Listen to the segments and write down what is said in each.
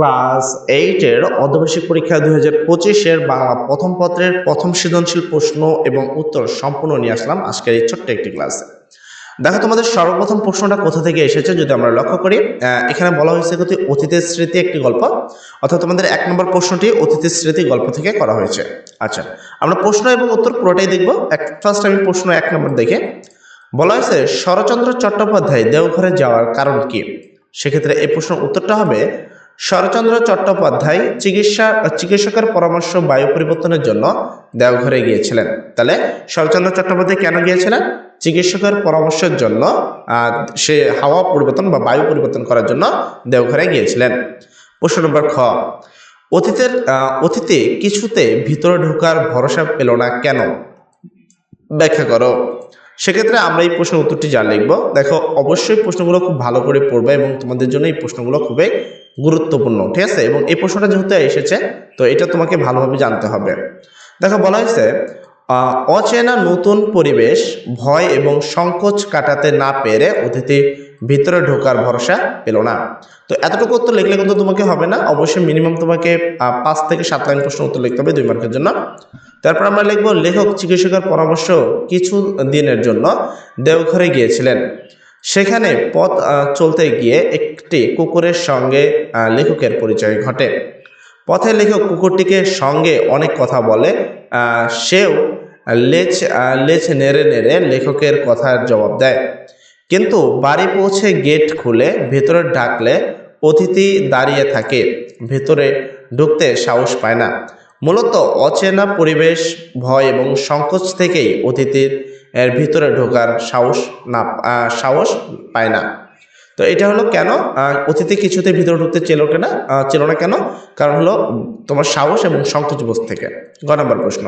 Class এইটের অর্ধবার্ষিক পরীক্ষা দুই হাজার পঁচিশের বাংলা প্রথম পত্রের প্রথম সৃজনশীল প্রশ্ন এবং উত্তর সম্পূর্ণ নিয়ে আসলাম আজকের এই ছোট্ট একটি ক্লাসে দেখো তোমাদের সর্বপ্রথম প্রশ্নটা কোথা থেকে এসেছে যদি আমরা লক্ষ্য করি এখানে বলা হয়েছে গতি অতীতের স্মৃতি একটি গল্প, অর্থাৎ তোমাদের এক নম্বর প্রশ্নটি অতীতের স্মৃতি গল্প থেকে করা হয়েছে। আচ্ছা আমরা প্রশ্ন এবং উত্তর পুরোটাই দেখব। এক ফার্স্ট আমি প্রশ্ন এক নম্বর দেখে। বলা হয়েছে, শরৎচন্দ্র চট্টোপাধ্যায় দেওঘরে যাওয়ার কারণ কি? সেক্ষেত্রে এই প্রশ্নের উত্তরটা হবে শরৎচন্দ্র চট্টোপাধ্যায় চিকিৎসা, চিকিৎসকের পরামর্শ বায়ু পরিবর্তনের জন্য দেওঘরে গিয়েছিলেন। তাহলে শরৎচন্দ্র চট্টোপাধ্যায় কেন গিয়েছিলেন? চিকিৎসকের পরামর্শের জন্য সে হাওয়া পরিবর্তন বা বায়ু পরিবর্তন করার জন্য দেওঘরে গিয়েছিলেন। প্রশ্ন নম্বর খ, অতীতের অতীতে কিছুতে ভিতরে ঢোকার ভরসা পেল না কেন? ব্যাখ্যা করো। সেক্ষেত্রে আমরা এই প্রশ্নের উত্তরটি যা লিখব, দেখো, অবশ্যই প্রশ্নগুলো খুব ভালো করে পড়বে এবং তোমাদের জন্য এই প্রশ্নগুলো খুবই গুরুত্বপূর্ণ, ঠিক আছে? এবং এই প্রশ্নটা যেহেতু এসেছে, তো এটা তোমাকে ভালোভাবে জানতে হবে। দেখো, বলা হয়েছে অচেনা নতুন পরিবেশ, ভয় এবং সংকোচ কাটাতে না পেরে অতিথি ভিতরে ঢোকার ভরসা পেল না। তো এতটুকু উত্তর লিখলে কিন্তু তোমাকে হবে না। অবশ্যই মিনিমাম তোমাকে পাঁচ থেকে সাত লাইন প্রশ্ন উত্তর লিখতে হবে দুই মার্কের জন্য। তারপর আমরা লিখব, লেখক, চিকিৎসকের পরামর্শ কিছু দিনের জন্য দেওঘরে গিয়েছিলেন। সেখানে পথ চলতে গিয়ে একটি কুকুরের সঙ্গে লেখকের পরিচয় ঘটে। পথে লেখক কুকুরটিকে সঙ্গে অনেক কথা বলে সেও আহ, লেজ নেড়ে নেড়ে লেখকের কথার জবাব দেয়। কিন্তু বাড়ি পৌঁছে গেট খুলে ভেতরে ডাকলে অতিথি দাঁড়িয়ে থাকে ভেতরে ঢুকতে সাহস পায় না। মূলত অচেনা পরিবেশ ভয় এবং সংকোচ থেকেই অতিথির এর ভিতরে ঢোকার সাহস না সাহস পায় না। তো এটা হলো কেন? অতিথি কিছুতে ভিতরে ঢুকতে চেলো কেনা? আহ, চেলো না কেন? কারণ হলো তোমার সাহস এবং সংকোচ বোধ থেকে। গ নম্বর প্রশ্ন।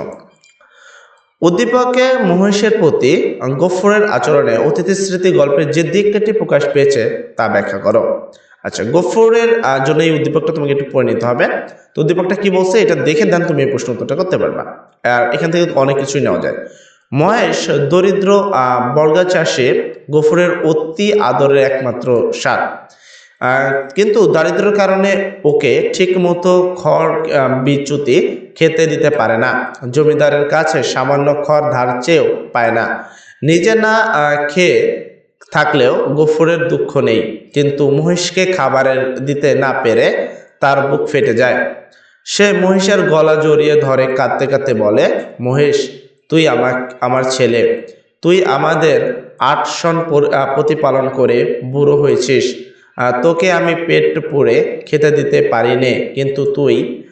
উদ্দীপকে মহেশের প্রতি গফরের আচরণে অতিথি স্মৃতি গল্পের যে দিকটি প্রকাশ পেয়েছে তা ব্যাখ্যা করো। আচ্ছা গফরের জন্য এই উদ্দীপকটা তোমাকে একটু পড়ে নিতে হবে। তো উদ্দীপকটা কি বলছে? এটা দেখে দেন তুমি এই প্রশ্ন উত্তরটা করতে পারবা। আর এখান থেকে অনেক কিছুই নেওয়া যায়। মহেশ দরিদ্র বর্গা চাষে গফরের অতি আদরের একমাত্র আহ, কিন্তু দারিদ্র্যের কারণে ওকে ঠিক মতো খড় বিচ্যুতি খেতে দিতে পারে না। জমিদারের কাছে সামান্য খড় ধার চেয়েও পায় না। নিজে না খেয়ে থাকলেও গফুরের দুঃখ নেই। কিন্তু মহিষকে খাবারের দিতে না পেরে তার বুক ফেটে যায়। সে মহিষের গলা জড়িয়ে ধরে কাঁদতে কাঁদতে বলে মহেশ তুই আমার আমার ছেলে, তুই আমাদের আট সন পর- প্রতিপালন করে বুড়ো হয়েছিস। তোকে আমি পেট পুড়ে খেতে দিতে পারি নে কিন্তু তুই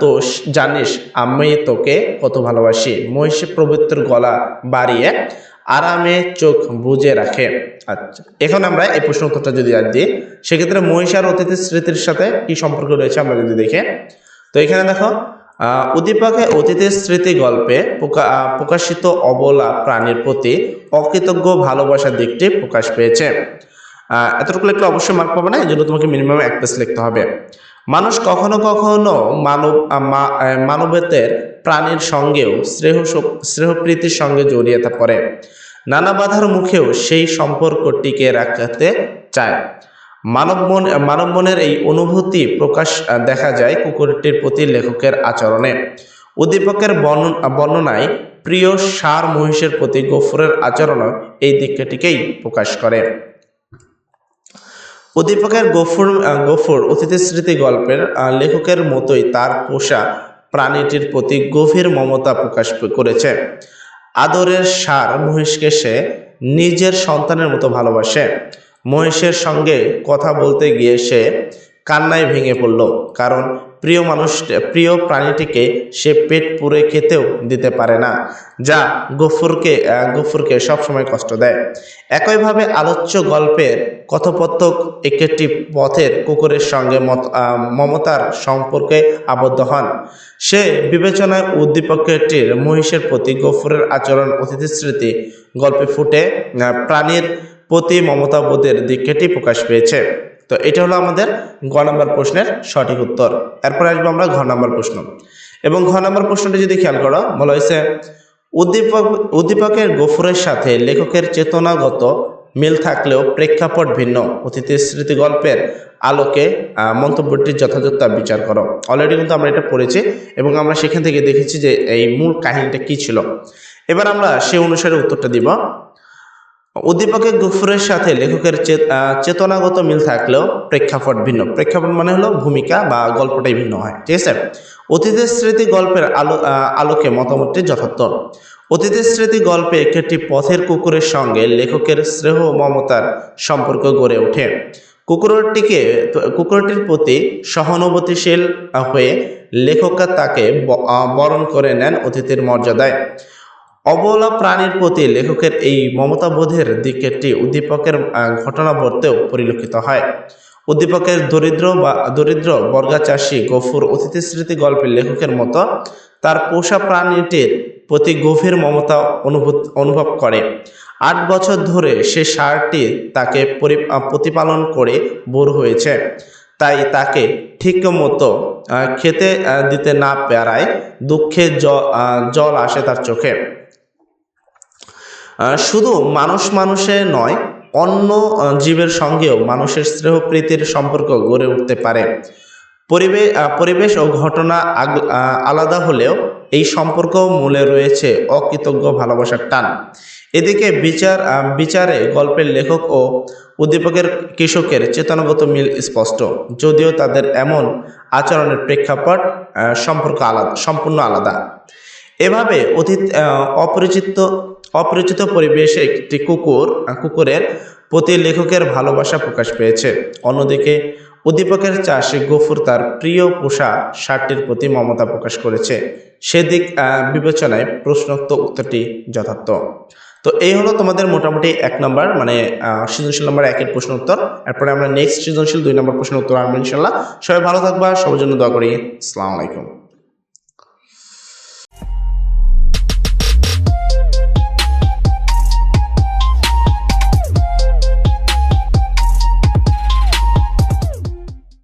তো জানিস আমি তোকে কত ভালোবাসি। মহিষী প্রবৃত্তির গলা বাড়িয়ে আরামে চোখ বুজে রাখে। আচ্ছা এখন আমরা এই প্রশ্ন উত্তরটা যদি আর দিই, সেক্ষেত্রে মহিষ আর অতিথির স্মৃতির সাথে কি সম্পর্ক রয়েছে আমরা যদি দেখে? তো এখানে দেখো আহ, উদ্দীপকে অতীতের স্মৃতি গল্পে প্রকা- প্রকাশিত অবলা প্রাণীর প্রতি অকৃতজ্ঞ ভালোবাসার দিকটি প্রকাশ পেয়েছে। এতটুকু লিখলে অবশ্যই মার্ক পাবে না এই জন্য তোমাকে মিনিমাম এক পেজ লিখতে হবে। মানুষ কখনো কখনো মানব মানবতের প্রাণীর সঙ্গেও স্নেহ স্নেহপ্রীতির সঙ্গে জড়িয়ে পড়ে। নানা বাধার মুখেও সেই সম্পর্ক টিকে রাখতে চায়। মানব মন, মানব মনের এই অনুভূতি প্রকাশ দেখা যায় কুকুরটির প্রতি লেখকের আচরণে। উদ্দীপকের বর্ণ- বর্ণনায় প্রিয় সার মহিষের প্রতি গফুরের আচরণও এই দিকটিকেই প্রকাশ করে। উদ্দীপকের গফুর গফুর অতিথি স্মৃতি গল্পের লেখকের মতোই তার পোষা প্রাণীটির প্রতি গভীর মমতা প্রকাশ করেছে। আদরের সার মহিষকে সে নিজের সন্তানের মতো ভালোবাসে। মহেশের সঙ্গে কথা বলতে গিয়ে সে কান্নায় ভেঙে পড়ল। কারণ প্রিয় মানুষ প্রিয় প্রাণীটিকে সে পেট পুরে খেতেও দিতে পারে না, যা গফুরকে গফুরকে সবসময় কষ্ট দেয়। একইভাবে আলোচ্য গল্পের কথোপকথক একটি পথের কুকুরের সঙ্গে মত- মমতার সম্পর্কে আবদ্ধ হন। সে বিবেচনায় উদ্দীপকটির মহিষের প্রতি গফুরের আচরণ অতিথি স্মৃতি গল্পে ফুটে। প্রাণীর প্রতি মমতাবোধের দিকটি প্রকাশ পেয়েছে। তো এটা হলো আমাদের গ নম্বর প্রশ্নের সঠিক উত্তর। এরপর আসব আমরা ঘ নম্বর প্রশ্ন। এবং ঘ নম্বর প্রশ্নটি যদি খেয়াল করো, বলা হয়েছে, উদ্দীপক, উদ্দীপকের গফুরের সাথে লেখকের চেতনাগত মিল থাকলেও প্রেক্ষাপট ভিন্ন। অতীতের স্মৃতি গল্পের আলোকে মন্তব্যটির যথাযথ বিচার করো। অলরেডি কিন্তু আমরা এটা পড়েছি এবং আমরা সেখান থেকে দেখেছি যে এই মূল কাহিনীটা কি ছিল। এবার আমরা সেই অনুসারে উত্তরটা দিব। উদ্দীপকের গফুরের সাথে লেখকের চেতনাগত মিল থাকলেও প্রেক্ষাপট ভিন্ন। প্রেক্ষাপট মানে হলো ভূমিকা বা গল্পটাই ভিন্ন হয়, ঠিক আছে? অতীতের স্মৃতি গল্পের আলো আলোকে মতামতটি যথার্থ। অতীতের স্মৃতি গল্পে একটি পথের কুকুরের সঙ্গে লেখকের স্নেহ মমতার সম্পর্ক গড়ে ওঠে। কুকুরটিকে কুকুরটির প্রতি সহানুভূতিশীল হয়ে লেখকরা তাকে বরণ করে নেন অতিথির মর্যাদায়। অবলা প্রাণীর প্রতি লেখকের এই মমতাবোধের দিকটি উদ্দীপকের আহ, ঘটনাবর্তেও পরিলক্ষিত হয়। উদ্দীপকের দরিদ্র বা দরিদ্র বর্গাচাষী গফুর অতিথি স্মৃতি গল্পের লেখকের মতো তার পোষা প্রাণীটির প্রতি গভীর মমতা অনুভূত অনুভব করে। আট বছর ধরে সে ষাঁড়টি তাকে পরি- প্রতিপালন করে বোর হয়েছে। তাই তাকে ঠিক মতো খেতে দিতে না পারায় দুঃখে জল আসে তার চোখে। শুধু মানুষ মানুষে নয়, অন্য জীবের সঙ্গেও মানুষের স্নেহ প্রীতির সম্পর্ক গড়ে উঠতে পারে। পরিবেশ পরিবেশ ও ঘটনা আলাদা হলেও এই সম্পর্ক মূলে রয়েছে অকৃতজ্ঞ ভালোবাসার টান। এদিকে বিচার বিচারে গল্পের লেখক ও উদ্দীপকের কৃষকের চেতনাগত মিল স্পষ্ট। যদিও তাদের এমন আচরণের প্রেক্ষাপট সম্পর্ক আলাদা, সম্পূর্ণ আলাদা। এভাবে অতীত অপরিচিত অপরিচিত পরিবেশে একটি কুকুর কুকুরের প্রতি লেখকের ভালোবাসা প্রকাশ পেয়েছে। অন্যদিকে উদ্দীপকের চাষে গফুর তার প্রিয় পোষা ষাটটির প্রতি মমতা প্রকাশ করেছে। সেদিক বিবেচনায় প্রশ্নোক্ত উত্তরটি যথার্থ। তো এই হলো তোমাদের মোটামুটি এক নম্বর মানে সৃজনশীল নম্বর একের প্রশ্ন উত্তর এরপরে আমরা নেক্সট সৃজনশীল দুই নম্বর প্রশ্ন উত্তর আনব ইনশাল্লাহ সবাই ভালো থাকবা, সবার জন্য দোয়া করি। আসসালামু আলাইকুম।